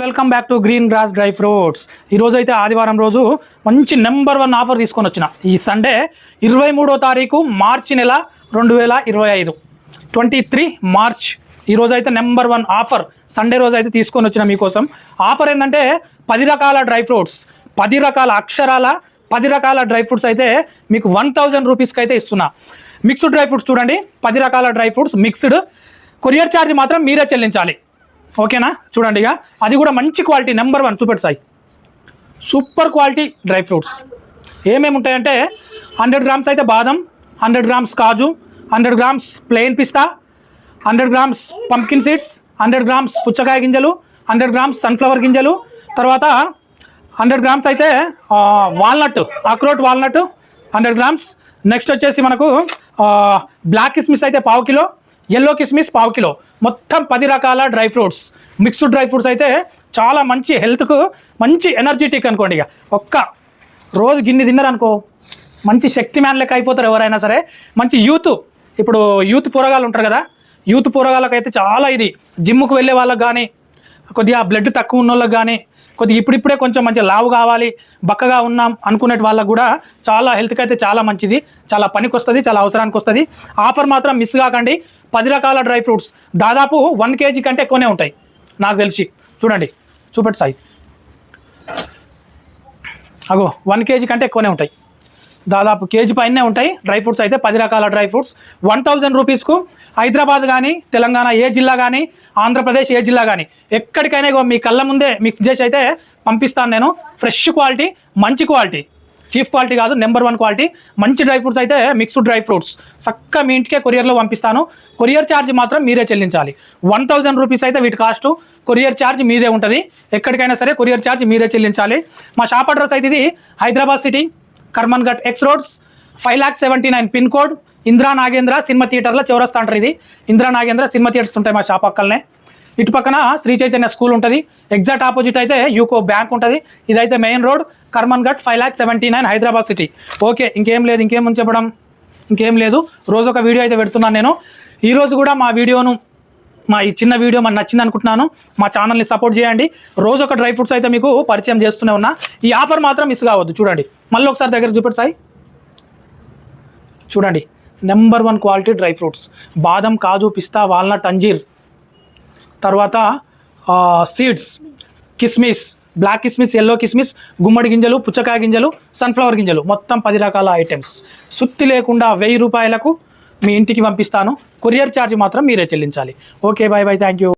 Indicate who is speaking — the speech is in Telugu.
Speaker 1: Welcome back to green grass dry fruits ఈరోజు అయితే ఆదివారం రోజు మంచి నెంబర్ వన్ ఆఫర్ తీసుకొని వచ్చిన. ఈ సండే ఇరవై మూడో తారీఖు మార్చి నెల రెండు వేల ఇరవై ఐదు. Twenty three March. ఈరోజు అయితే నెంబర్ వన్ ఆఫర్ సండే రోజు అయితే తీసుకొని వచ్చిన మీకోసం. ఆఫర్ ఏంటంటే పది రకాల డ్రై ఫ్రూట్స్ పది రకాల అక్షరాల పది రకాల డ్రై ఫ్రూట్స్ అయితే మీకు వన్ థౌజండ్ రూపీస్కి అయితే ఇస్తున్నా. మిక్స్డ్ డ్రై ఫ్రూట్స్ చూడండి. పది రకాల dry fruits mixed. Courier charge మాత్రం మీరే చెల్లించాలి. ఓకేనా? చూడండి ఇక. అది కూడా మంచి క్వాలిటీ నెంబర్ వన్ చూపెట్టు Sai. Super quality dry fruits. ఏమేమి ఉంటాయంటే హండ్రెడ్ గ్రామ్స్ అయితే బాదం హండ్రెడ్ గ్రామ్స్ కాజు హండ్రెడ్ గ్రామ్స్ ప్లెయిన్ పిస్తా hundred grams pumpkin seeds hundred grams పుచ్చకాయ గింజలు హండ్రెడ్ గ్రామ్స్ సన్ఫ్లవర్ గింజలు తర్వాత హండ్రెడ్ గ్రామ్స్ అయితే వాల్నట్ అక్రోట్ వాల్నట్ హండ్రెడ్ గ్రామ్స్. నెక్స్ట్ వచ్చేసి మనకు బ్లాక్ కిస్మిస్ అయితే పావు కిలో ఎల్లో కిస్మిస్ పావు కిలో. మొత్తం పది రకాల dry fruits. Mixed dry fruits అయితే చాలా మంచి హెల్త్కు మంచి ఎనర్జెటిక్ అనుకోండి ఇక. ఒక్క రోజు గిన్నె తిన్నారనుకో మంచి శక్తి మ్యాన్ లెక్క అయిపోతారు ఎవరైనా సరే. మంచి యూత్ ఇప్పుడు యూత్ పోరగాళ్ళు ఉంటారు కదా. యూత్ పోరగాళ్ళకి అయితే చాలా ఇది. జిమ్కు వెళ్ళే వాళ్ళకి కానీ కొద్దిగా బ్లడ్ తక్కువ ఉన్న వాళ్ళకి కానీ కొద్దిగా ఇప్పుడిప్పుడే కొంచెం మంచి లావు కావాలి బక్కగా ఉన్నాం అనుకునే వాళ్ళకు కూడా చాలా హెల్త్కి అయితే చాలా మంచిది. చాలా పనికి వస్తుంది చాలా అవసరానికి వస్తుంది ఆఫర్ మాత్రం మిస్ కాకండి. పది రకాల డ్రై ఫ్రూట్స్. దాదాపు వన్ కేజీ కంటే ఎక్కువనే ఉంటాయి. నాకు తెలిసి. చూడండి. చూపెట్టు సాయి. అగో వన్ కేజీ కంటే ఎక్కువనే ఉంటాయి. దాదాపు కేజీ పైనే ఉంటాయి. డ్రై ఫ్రూట్స్ అయితే పది రకాల డ్రై ఫ్రూట్స్. వన్ థౌజండ్ రూపీస్కు హైదరాబాద్ కానీ తెలంగాణ ఏ జిల్లా కానీ ఆంధ్రప్రదేశ్ ఏ జిల్లా కానీ ఎక్కడికైనా మీ కళ్ళ ముందే మిక్స్ చేసి అయితే పంపిస్తాను నేను. ఫ్రెష్ క్వాలిటీ మంచి క్వాలిటీ. చీఫ్ క్వాలిటీ కాదు నెంబర్ వన్ క్వాలిటీ. మంచి డ్రై ఫ్రూట్స్ అయితే మిక్స్డ్ డ్రై ఫ్రూట్స్. చక్క మీ ఇంటికే కొరియర్లో పంపిస్తాను. కొరియర్ ఛార్జ్ మాత్రం మీరే చెల్లించాలి. వన్ థౌజండ్ రూపీస్ అయితే వీటి కాస్ట్. కొరియర్ ఛార్జ్ మీదే ఉంటుంది. ఎక్కడికైనా సరే కొరియర్ ఛార్జ్ మీరే చెల్లించాలి. మా షాప్ అడ్రస్ అయితే ఇది Hyderabad city Karmanghat X roads five lakh seventy nine pin code Indira Nagendra cinema థియేటర్లో చౌరస్తా అంటారు ఇది. ఇందిరా నాగేంద్ర సినిమా థియేటర్స్ ఉంటాయి మా షాప్ పక్కలనే ఇటు పక్కన శ్రీ చైతన్య స్కూల్ ఉంటుంది. ఎగ్జాక్ట్ ఆపోజిట్ అయితే యూకో బ్యాంక్ ఉంటుంది. ఇదైతే main road Karmanghat five lakh seventy nine Hyderabad city okay ఇంకేం లేదు ఇంకేం చెప్పడం ఇంకేం లేదు. రోజు ఒక వీడియో అయితే పెడుతున్నాను నేను. ఈరోజు కూడా మా వీడియోను మా ఈ చిన్న వీడియో మనకు నచ్చింది అనుకుంటున్నాను. మా ఛానల్ని సపోర్ట్ చేయండి. రోజు ఒక డ్రై ఫ్రూట్స్ అయితే మీకు పరిచయం చేస్తూనే ఉన్నా. ఈ ఆఫర్ మాత్రం మిస్ కావద్దు. చూడండి. మళ్ళీ ఒకసారి దగ్గర చూపెట్టు సాయి చూడండి. Number one quality dry fruits. బాదం కాజు పిస్తా వాల్నట్ అంజీర్. తర్వాత సీడ్స్. కిస్మిస్. బ్లాక్ కిస్మిస్ ఎల్లో కిస్మిస్ గుమ్మడి గింజలు పుచ్చకాయ గింజలు సన్ఫ్లవర్ గింజలు. మొత్తం పది రకాల ఐటమ్స్ సుత్తి లేకుండా వెయ్యి రూపాయలకు మీ ఇంటికి పంపిస్తాను. కొరియర్ ఛార్జ్ మాత్రం మీరే చెల్లించాలి. Okay bye bye thank you.